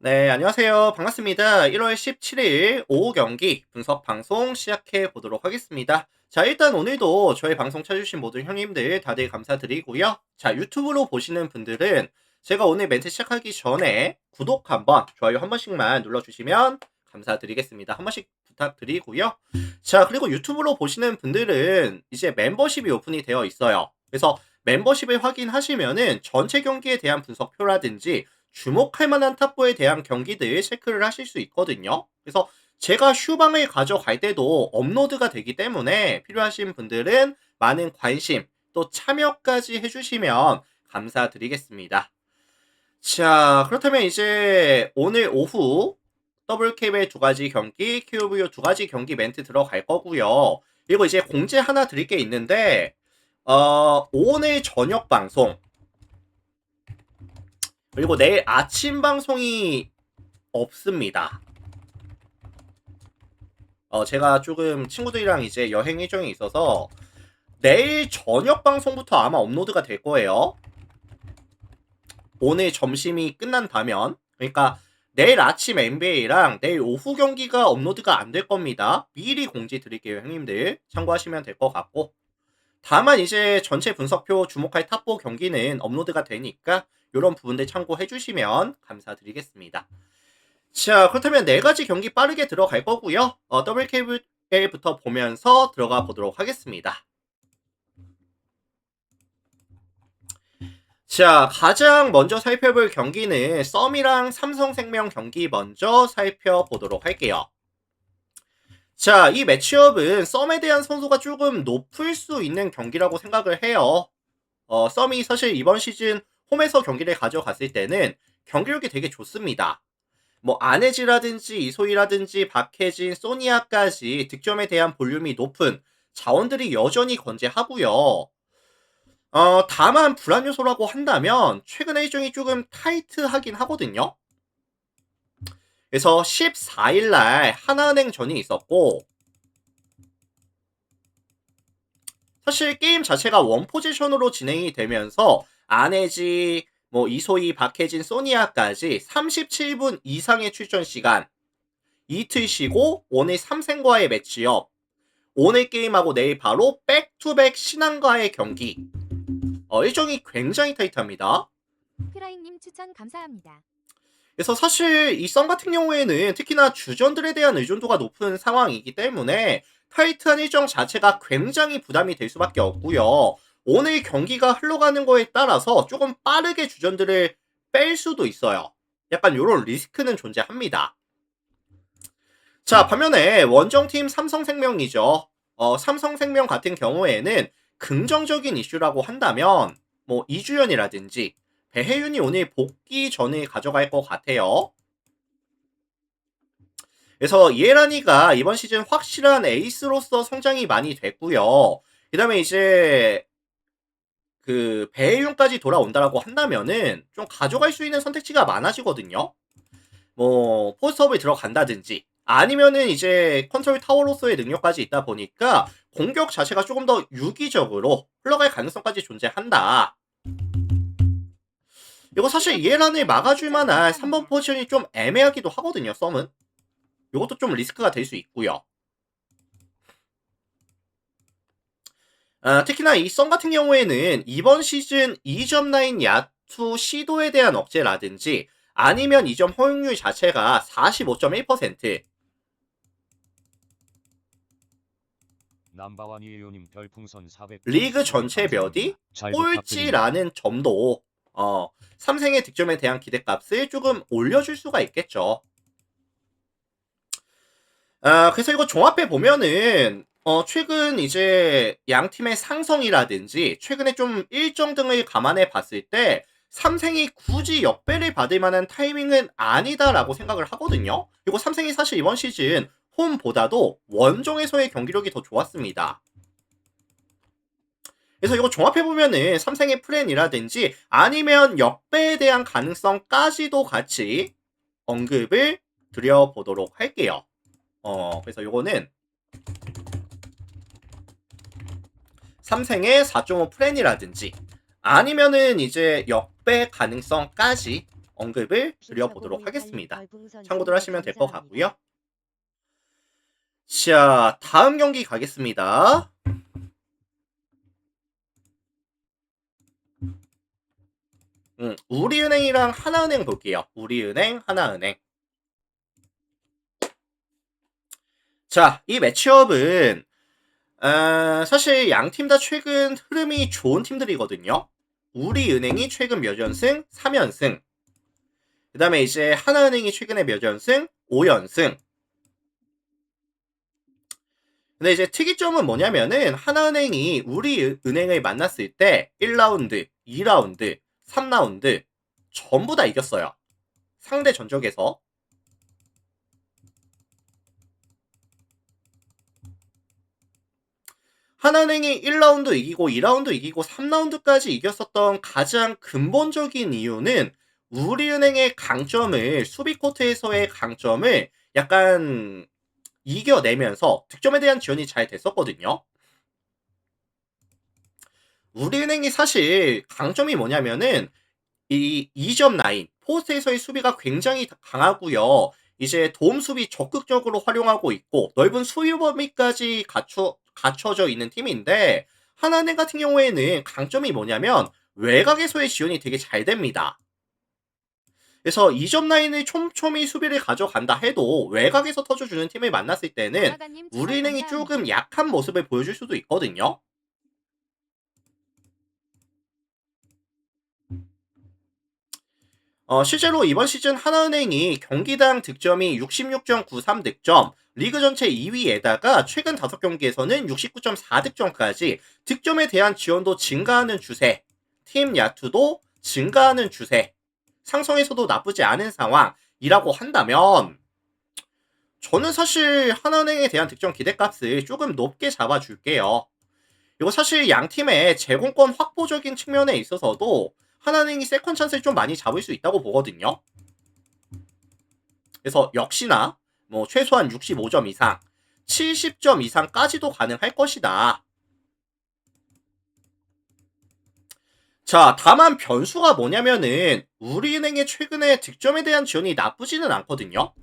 네, 안녕하세요. 반갑습니다. 1월 17일 오후 경기 분석 방송 시작해 보도록 하겠습니다. 자, 일단 오늘도 저희 방송 찾아주신 모든 형님들 다들 감사드리고요. 자, 유튜브로 보시는 분들은 제가 오늘 멘트 시작하기 전에 구독 한 번, 좋아요 한 번씩만 눌러주시면 감사드리겠습니다. 한 번씩 부탁드리고요. 자, 그리고 유튜브로 보시는 분들은 이제 멤버십이 오픈이 되어 있어요. 그래서 멤버십을 확인하시면은 전체 경기에 대한 분석표라든지 주목할 만한 탑보에 대한 경기들 체크를 하실 수 있거든요. 그래서 제가 슈방을 가져갈 때도 업로드가 되기 때문에 필요하신 분들은 많은 관심 또 참여까지 해주시면 감사드리겠습니다. 자, 그렇다면 이제 오늘 오후 더블캡의 두 가지 경기, QVO 두 가지 경기 멘트 들어갈 거고요. 그리고 이제 공지 하나 드릴 게 있는데, 어, 오늘 저녁 방송, 그리고 내일 아침 방송이 없습니다. 어, 제가 조금 친구들이랑 이제 여행 일정이 있어서 내일 저녁 방송부터 아마 업로드가 될 거예요. 오늘 점심이 끝난다면. 그러니까 내일 아침 NBA랑 내일 오후 경기가 업로드가 안 될 겁니다. 미리 공지 드릴게요, 형님들. 참고하시면 될 것 같고. 다만 이제 전체 분석표 주목할 탑4 경기는 업로드가 되니까 이런 부분들 참고해 주시면 감사드리겠습니다. 자, 그렇다면 네 가지 경기 빠르게 들어갈 거고요. 어, 케이블부터 보면서 들어가 보도록 하겠습니다. 자, 가장 먼저 살펴볼 경기는 썸이랑 삼성생명 경기 먼저 살펴보도록 할게요. 자, 이 매치업은 썸에 대한 선수가 조금 높을 수 있는 경기라고 생각을 해요. 어, 썸이 사실 이번 시즌 홈에서 경기를 가져갔을 때는 경기력이 되게 좋습니다. 뭐 아네지라든지 이소희라든지 박혜진, 소니아까지 득점에 대한 볼륨이 높은 자원들이 여전히 건재하고요. 어, 다만 불안 요소라고 한다면 최근에 일정이 조금 타이트하긴 하거든요. 그래서 14일 날 하나은행 전이 있었고 사실 게임 자체가 원 포지션으로 진행이 되면서 아네지, 뭐 이소희, 박혜진, 소니아까지 37분 이상의 출전 시간 이틀 쉬고 오늘 삼생과의 매치업 오늘 게임하고 내일 바로 백투백 신한과의 경기 어, 일정이 굉장히 타이트합니다. 프라잉님 추천 감사합니다. 그래서 사실 이 썸 같은 경우에는 특히나 주전들에 대한 의존도가 높은 상황이기 때문에 타이트한 일정 자체가 굉장히 부담이 될 수밖에 없고요. 오늘 경기가 흘러가는 거에 따라서 조금 빠르게 주전들을 뺄 수도 있어요. 약간 이런 리스크는 존재합니다. 자, 반면에 원정팀 삼성생명이죠. 어, 삼성생명 같은 경우에는 긍정적인 이슈라고 한다면 뭐 이주연이라든지 배혜윤이 오늘 복귀 전에 가져갈 것 같아요. 그래서 이에라니가 이번 시즌 확실한 에이스로서 성장이 많이 됐고요. 그 다음에 이제 그 배혜윤까지 돌아온다라고 한다면은 좀 가져갈 수 있는 선택지가 많아지거든요. 뭐 포스트업을 들어간다든지 아니면은 이제 컨트롤 타워로서의 능력까지 있다 보니까 공격 자체가 조금 더 유기적으로 흘러갈 가능성까지 존재한다. 이거 사실 이해란을 막아줄 만한 3번 포지션이 좀 애매하기도 하거든요, 썸은. 이것도 좀 리스크가 될 수 있고요. 아, 특히나 이 썸 같은 경우에는 이번 시즌 2점 라인 야투 시도에 대한 억제라든지 아니면 2점 허용률 자체가 45.1% 남바완이에요님 별풍선 400 리그 전체 몇이 꼴찌라는 점도 어, 삼생의 득점에 대한 기대값을 조금 올려줄 수가 있겠죠. 아, 그래서 이거 종합해 보면은 어, 최근 이제 양 팀의 상성이라든지 최근에 좀 일정 등을 감안해 봤을 때 삼생이 굳이 역배를 받을 만한 타이밍은 아니다라고 생각을 하거든요. 그리고 삼생이 사실 이번 시즌 홈보다도 원정에서의 경기력이 더 좋았습니다. 그래서 이거 종합해보면은 삼생의 플랜이라든지 아니면 역배에 대한 가능성까지도 같이 언급을 드려보도록 할게요. 어, 그래서 요거는 삼생의 4.5 플랜이라든지 아니면은 이제 역배 가능성까지 언급을 드려보도록 하겠습니다. 참고들 하시면 될 것 같고요. 자, 다음 경기 가겠습니다. 음, 우리은행이랑 하나은행 볼게요. 우리은행, 하나은행. 자, 이 매치업은 어, 사실 양 팀 다 최근 흐름이 좋은 팀들이거든요. 우리은행이 최근 몇 연승? 3연승. 그 다음에 이제 하나은행이 최근에 몇 연승? 5연승. 근데 이제 특이점은 뭐냐면은 하나은행이 우리은행을 만났을 때 1라운드, 2라운드, 3라운드 전부 다 이겼어요. 상대 전적에서. 하나은행이 1라운드 이기고 2라운드 이기고 3라운드까지 이겼었던 가장 근본적인 이유는 우리은행의 강점을 수비 코트에서의 강점을 약간 이겨내면서 득점에 대한 지원이 잘 됐었거든요. 우리은행이 사실 강점이 뭐냐면은 이 2점 라인 포스트에서의 수비가 굉장히 강하고요. 이제 도움 수비 적극적으로 활용하고 있고 넓은 수비 범위까지 갖춰 갖춰져 있는 팀인데 하나은행 같은 경우에는 강점이 뭐냐면 외곽에서의 지원이 되게 잘 됩니다. 그래서 2점 라인을 촘촘히 수비를 가져간다 해도 외곽에서 터져주는 팀을 만났을 때는 우리은행이. 조금 약한 모습을 보여줄 수도 있거든요. 어, 실제로 이번 시즌 하나은행이 경기당 득점이 66.93 득점, 리그 전체 2위에다가 최근 5경기에서는 69.4득점까지 득점에 대한 지원도 증가하는 추세, 팀 야투도 증가하는 추세, 상성에서도 나쁘지 않은 상황이라고 한다면 저는 사실 하나은행에 대한 득점 기대값을 조금 높게 잡아줄게요. 이거 사실 양 팀의 제공권 확보적인 측면에 있어서도 하나은행이 세컨 찬스를 좀 많이 잡을 수 있다고 보거든요. 그래서 역시나 뭐 최소한 65점 이상, 70점 이상까지도 가능할 것이다. 자, 다만 변수가 뭐냐면은 우리은행의 최근에 득점에 대한 지원이 나쁘지는 않거든요.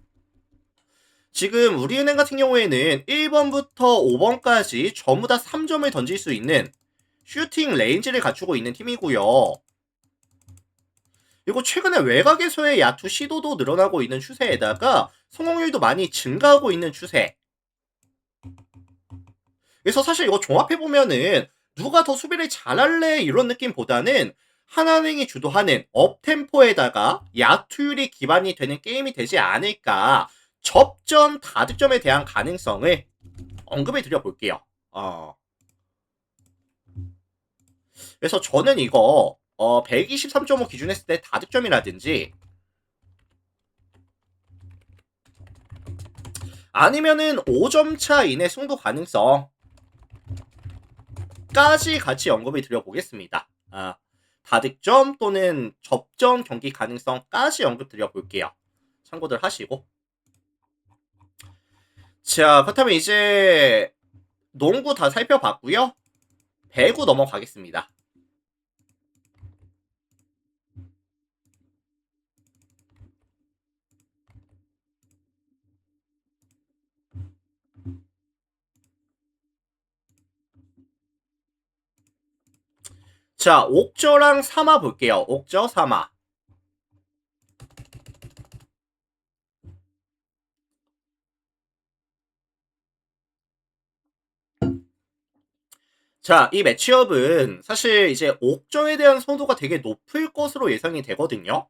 지금 우리은행 같은 경우에는 1번부터 5번까지 전부 다 3점을 던질 수 있는 슈팅 레인지를 갖추고 있는 팀이고요. 그리고 최근에 외곽에서의 야투 시도도 늘어나고 있는 추세에다가 성공률도 많이 증가하고 있는 추세. 그래서 사실 이거 종합해보면은 누가 더 수비를 잘할래 이런 느낌보다는 하나은행이 주도하는 업템포에다가 야투율이 기반이 되는 게임이 되지 않을까 접전 다득점에 대한 가능성을 언급해 드려볼게요. 어. 그래서 저는 이거 어, 123.5 기준 했을 때 다득점이라든지 아니면은 5점 차 이내 승부 가능성 까지 같이 언급을 드려보겠습니다. 아, 다득점 또는 접전 경기 가능성까지 언급 드려볼게요. 참고들 하시고. 자, 그렇다면 이제 농구 다 살펴봤고요. 배구 넘어가겠습니다. 자, 옥저랑 사마 볼게요. 옥저, 사마. 자, 이 매치업은 사실 이제 옥저에 대한 선호가 되게 높을 것으로 예상이 되거든요.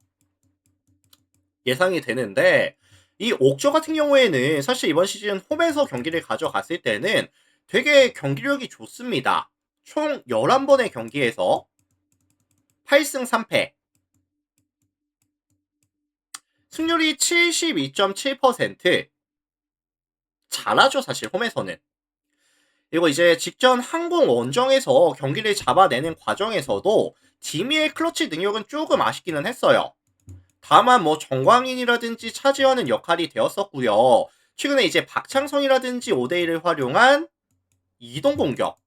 예상이 되는데, 이 옥저 같은 경우에는 사실 이번 시즌 홈에서 경기를 가져갔을 때는 되게 경기력이 좋습니다. 총 11번의 경기에서 8승 3패. 승률이 72.7%. 잘하죠, 사실 홈에서는. 그리고 이제 직전 항공 원정에서 경기를 잡아내는 과정에서도 디미의 클러치 능력은 조금 아쉽기는 했어요. 다만 뭐 정광인이라든지 차지하는 역할이 되었었고요. 최근에 이제 박창성이라든지 오데이를 활용한 이동 공격,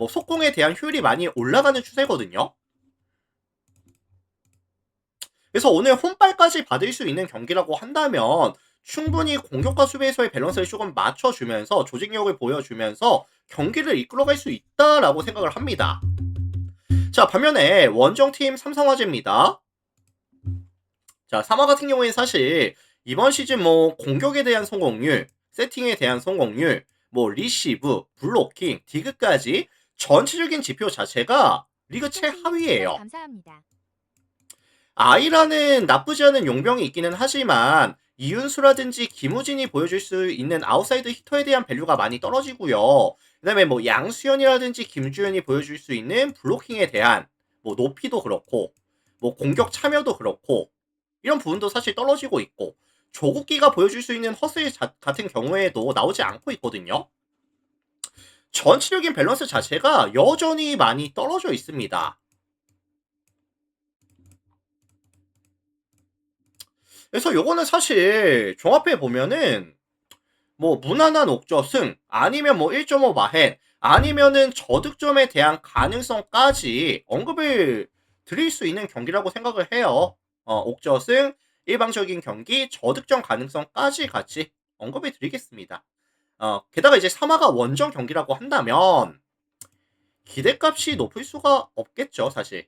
뭐 속공에 대한 효율이 많이 올라가는 추세거든요. 그래서 오늘 홈발까지 받을 수 있는 경기라고 한다면 충분히 공격과 수비에서의 밸런스를 조금 맞춰주면서 조직력을 보여주면서 경기를 이끌어갈 수 있다라고 생각을 합니다. 자, 반면에 원정팀 삼성화재입니다. 자, 삼화 같은 경우에는 사실 이번 시즌 뭐 공격에 대한 성공률, 세팅에 대한 성공률, 뭐 리시브, 블로킹, 디그까지 전체적인 지표 자체가 리그 최하위예요. 감사합니다. 아이라는 나쁘지 않은 용병이 있기는 하지만 이윤수라든지 김우진이 보여줄 수 있는 아웃사이드 히터에 대한 밸류가 많이 떨어지고요. 그다음에 뭐 양수현이라든지 김주현이 보여줄 수 있는 블로킹에 대한 뭐 높이도 그렇고 뭐 공격 참여도 그렇고 이런 부분도 사실 떨어지고 있고 조국기가 보여줄 수 있는 허슬 자- 같은 경우에도 나오지 않고 있거든요. 전체적인 밸런스 자체가 여전히 많이 떨어져 있습니다. 그래서 요거는 사실 종합해 보면은 뭐 무난한 옥저승 아니면 뭐 1.5 마헨 아니면은 저득점에 대한 가능성까지 언급을 드릴 수 있는 경기라고 생각을 해요. 어, 옥저승 일방적인 경기 저득점 가능성까지 같이 언급을 드리겠습니다. 어, 게다가 이제 3화가 원정 경기라고 한다면 기대값이 높을 수가 없겠죠, 사실.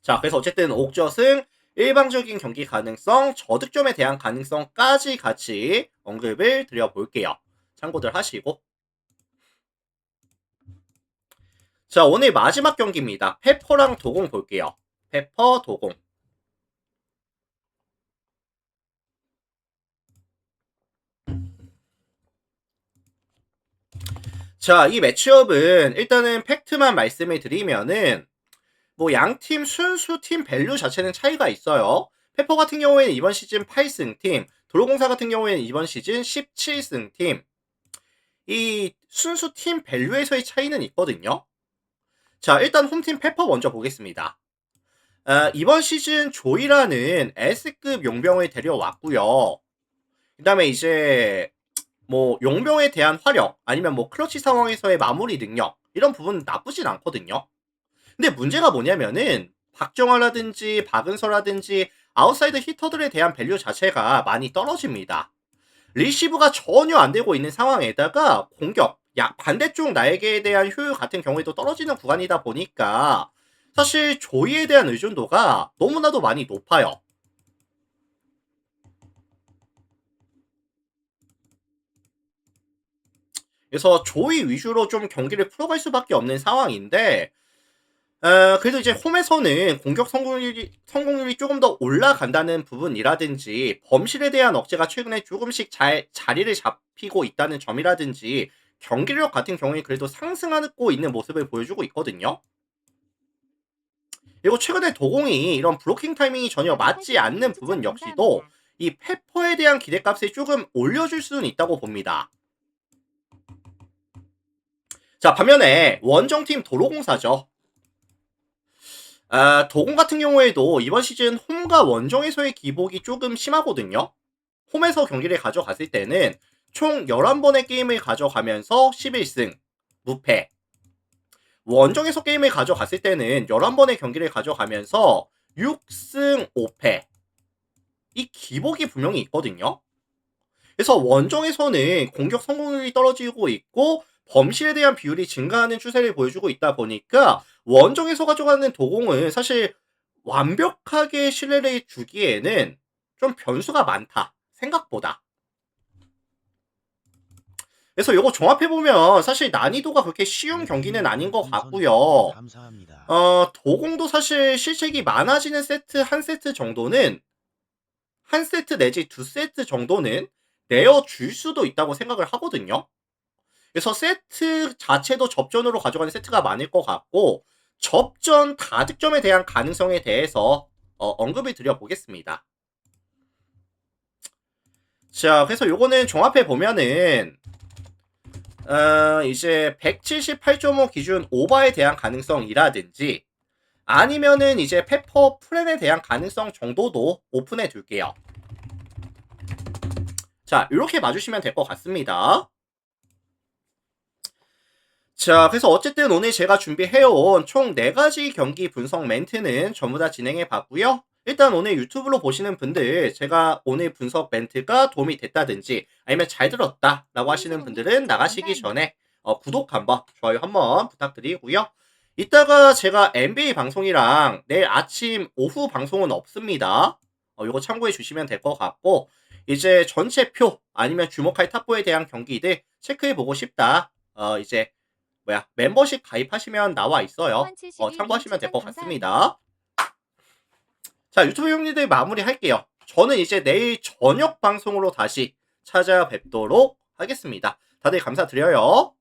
자, 그래서 어쨌든 옥저승 일방적인 경기 가능성, 저득점에 대한 가능성까지 같이 언급을 드려볼게요. 참고들 하시고. 자, 오늘 마지막 경기입니다. 페퍼랑 도공 볼게요. 페퍼, 도공. 자, 이 매치업은 일단은 팩트만 말씀을 드리면은 뭐 양 팀 순수 팀 밸류 자체는 차이가 있어요. 페퍼 같은 경우에는 이번 시즌 8승 팀, 도로공사 같은 경우에는 이번 시즌 17승 팀. 이 순수 팀 밸류에서의 차이는 있거든요. 자, 일단 홈팀 페퍼 먼저 보겠습니다. 아, 이번 시즌 조이라는 S급 용병을 데려왔고요. 그 다음에 이제 뭐 용병에 대한 화력 아니면 뭐 클러치 상황에서의 마무리 능력 이런 부분 나쁘진 않거든요. 근데 문제가 뭐냐면은 박정화라든지 박은서라든지 아웃사이드 히터들에 대한 밸류 자체가 많이 떨어집니다. 리시브가 전혀 안 되고 있는 상황에다가 공격, 야, 반대쪽 나에게에 대한 효율 같은 경우에도 떨어지는 구간이다 보니까 사실 조이에 대한 의존도가 너무나도 많이 높아요. 그래서 조이 위주로 좀 경기를 풀어갈 수밖에 없는 상황인데 어, 그래도 이제 홈에서는 공격 성공률이, 성공률이 조금 더 올라간다는 부분이라든지 범실에 대한 억제가 최근에 조금씩 잘 자리를 잡히고 있다는 점이라든지 경기력 같은 경우에 그래도 상승하고 있는 모습을 보여주고 있거든요. 그리고 최근에 도공이 이런 블로킹 타이밍이 전혀 맞지 않는 부분 역시도 이 페퍼에 대한 기대값을 조금 올려줄 수는 있다고 봅니다. 자, 반면에 원정팀 도로공사죠. 아, 도공 같은 경우에도 이번 시즌 홈과 원정에서의 기복이 조금 심하거든요. 홈에서 경기를 가져갔을 때는 총 11번의 게임을 가져가면서 11승, 무패. 원정에서 게임을 가져갔을 때는 11번의 경기를 가져가면서 6승 5패. 이 기복이 분명히 있거든요. 그래서 원정에서는 공격 성공률이 떨어지고 있고 범실에 대한 비율이 증가하는 추세를 보여주고 있다 보니까 원정에서 가져가는 도공은 사실 완벽하게 신뢰를 주기에는 좀 변수가 많다. 생각보다. 그래서 이거 종합해보면 사실 난이도가 그렇게 쉬운 경기는 아닌 것 같고요. 어, 도공도 사실 실책이 많아지는 세트 한 세트 정도는 한 세트 내지 두 세트 정도는 내어줄 수도 있다고 생각을 하거든요. 그래서 세트 자체도 접전으로 가져가는 세트가 많을 것 같고 접전 다득점에 대한 가능성에 대해서 어, 언급을 드려보겠습니다. 자, 그래서 요거는 종합해 보면은 어, 이제 178.5 기준 오버에 대한 가능성이라든지 아니면은 이제 페퍼 플랜에 대한 가능성 정도도 오픈해 둘게요. 자, 이렇게 봐주시면 될 것 같습니다. 자, 그래서 어쨌든 오늘 제가 준비해온 총 4가지 경기 분석 멘트는 전부 다 진행해 봤고요. 일단 오늘 유튜브로 보시는 분들 제가 오늘 분석 멘트가 도움이 됐다든지 아니면 잘 들었다 라고 하시는 분들은 나가시기 전에 어, 구독 한번 좋아요 한번 부탁드리고요. 이따가 제가 NBA 방송이랑 내일 아침 오후 방송은 없습니다. 어, 요거 참고해 주시면 될 것 같고 이제 전체 표 아니면 주목할 탑보에 대한 경기들 체크해 보고 싶다. 어 이제 뭐야 멤버십 가입하시면 나와 있어요. 어, 참고하시면 될 것 같습니다. 자, 유튜브 형님들 마무리 할게요. 저는 이제 내일 저녁 방송으로 다시 찾아뵙도록 하겠습니다. 다들 감사드려요.